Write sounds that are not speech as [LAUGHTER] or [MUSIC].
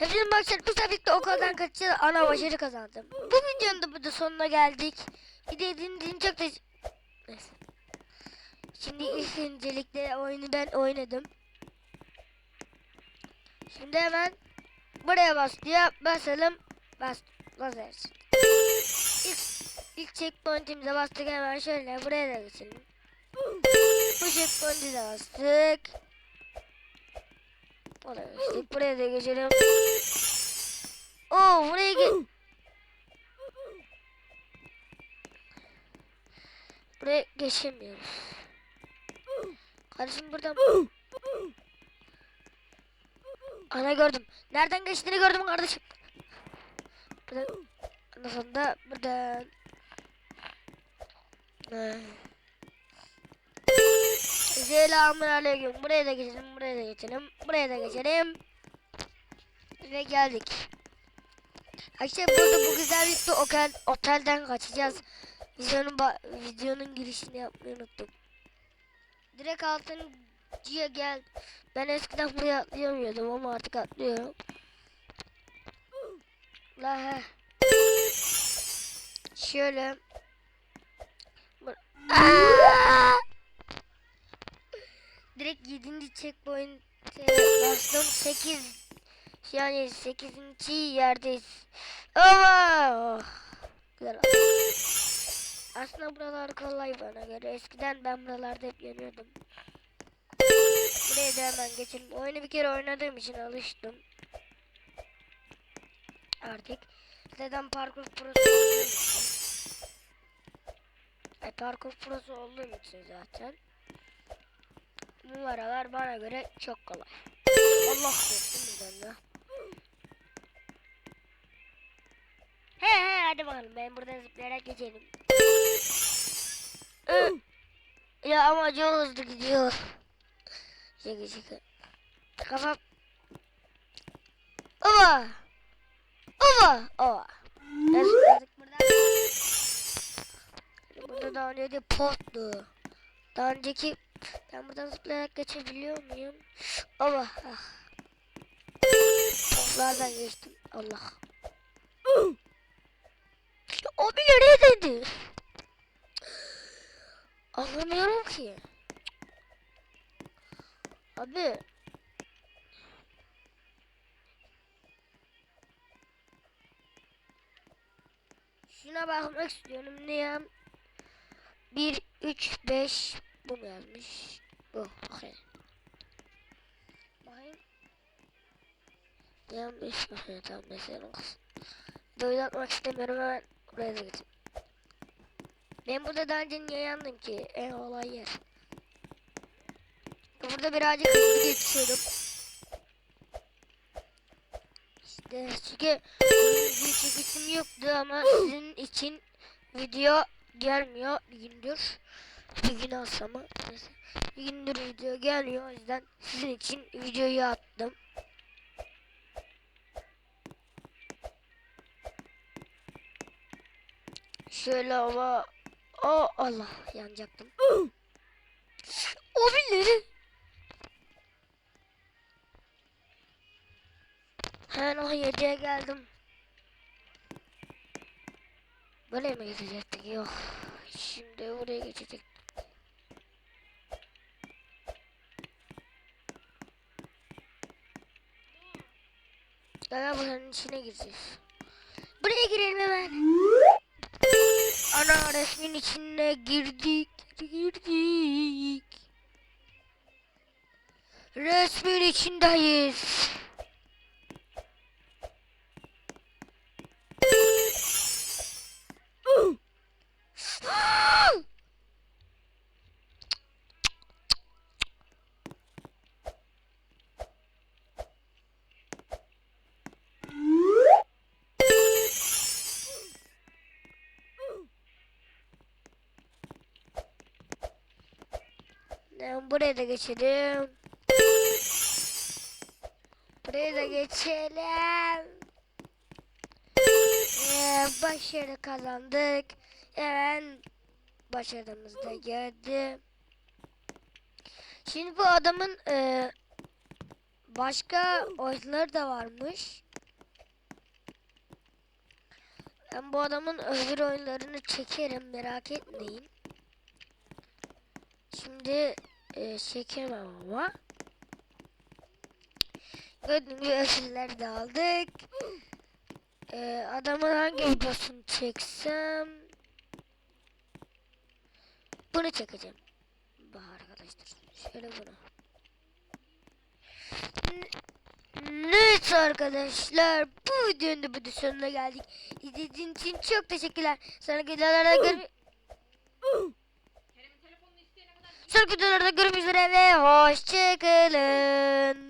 Hepsinin bakacak bu sefer okuldan kaçacağız. Ana başarı kazandım. Bu videonun da burada sonuna geldik. Video dinlediğiniz çok Neyse. Şimdi ilk öncelikle oyunu ben oynadım. Şimdi hemen buraya bas diye basalım. Bas, basarız. İlk, ilk checkpoint'imize bastık hemen şöyle buraya da geçelim. Bu checkpoint'e de bastık. Oraya geçtik. Buraya da geçelim. Oo buraya ge Buraya geçemiyoruz. Kardeşim buradan. Ana gördüm. Nereden geçtiğini gördüm kardeşim. Buradan. Ondan sonra da buradan. Ha. Selamun aleyküm. Buraya da geçelim. Buraya da geçelim. Buraya da geçelim. Ve geldik. Arkadaşlar burada bu güzellikle otel, otelden kaçacağız. Videonun, videonun girişini yapmayı unuttum. Direkt altıncıya gel. Ben eskiden buraya atlayamıyordum ama artık atlıyorum. La he. Şöyle. Bur- Aa! Direkt 7. checkpoint'e bastım. 8 yani 8. yerdeyiz. Ama oh, güzel. Aslında buralar kolay bana göre. Eskiden ben buralarda hep yanıyordum. Buraya da hemen geçelim. Oyunu bir kere oynadığım için alıştım. Artık. Zaten parkur prosu olduğum için. Ay, parkur prosu olduğum için zaten. Bu aralar bana göre çok kolay. Allah korusun bizden de. He he hadi bakalım ben buradan zıplayarak geçelim. Ya ama çok hızlı gidiyor. Şaka şaka. Kafam. Ova. Ova. Ova. Zıpladık buradan. Burada daha önce pottu. Daha önceki ben buradan zıplayarak geçebiliyor muyum? Allah. Ah. Toplardan geçtim. Allah. [GASPS] O bir nereye dedi? Anlamıyorum ki. Abi. Şuna bakmak istiyorum. Ya? 1, 3, 5 bu mu yazmış? Bu. Okey. Bakayım. Yanlış. Okey tamam mesela olsun. Böyle atmak istemiyorum hemen buraya da gideyim. Ben burada daha önce niye yandım ki? En olay yer. Burada birazcık hızlı geçiyordum. İşte çünkü video çekisim yoktu ama [CLEARS THROAT] sizin için video gelmiyor bir gündür. Bir gün neyse. Bir gündür video gelmiyor o yüzden sizin için videoyu attım. Şöyle ama o Allah yanacaktım. [GASPS] o birileri. Hemen o yediye geldim. Böyle mi geçecektik? Yok. Şimdi buraya geçecek. Galiba buranın içine gireceğiz. Buraya girelim hemen. Ana resmin içine girdik. Girdik. Resmin içindeyiz. Ben buraya da geçelim. Buraya da geçelim. Ee, başarı kazandık. Hemen başarımız geldi. Şimdi bu adamın e, başka oyunları da varmış. Ben bu adamın öbür oyunlarını çekerim merak etmeyin. Şimdi e, çekemem ama. Ödülleri de aldık. E, adamın hangi videosunu çeksem? Bunu çekeceğim. Bak arkadaşlar. Şöyle bunu. Neyse arkadaşlar bu videonun da bu sonuna geldik. İzlediğiniz için çok teşekkürler. Sonraki videolarda görüşmek [LAUGHS] Sonraki videolarda görüşmek üzere ve hoşçakalın.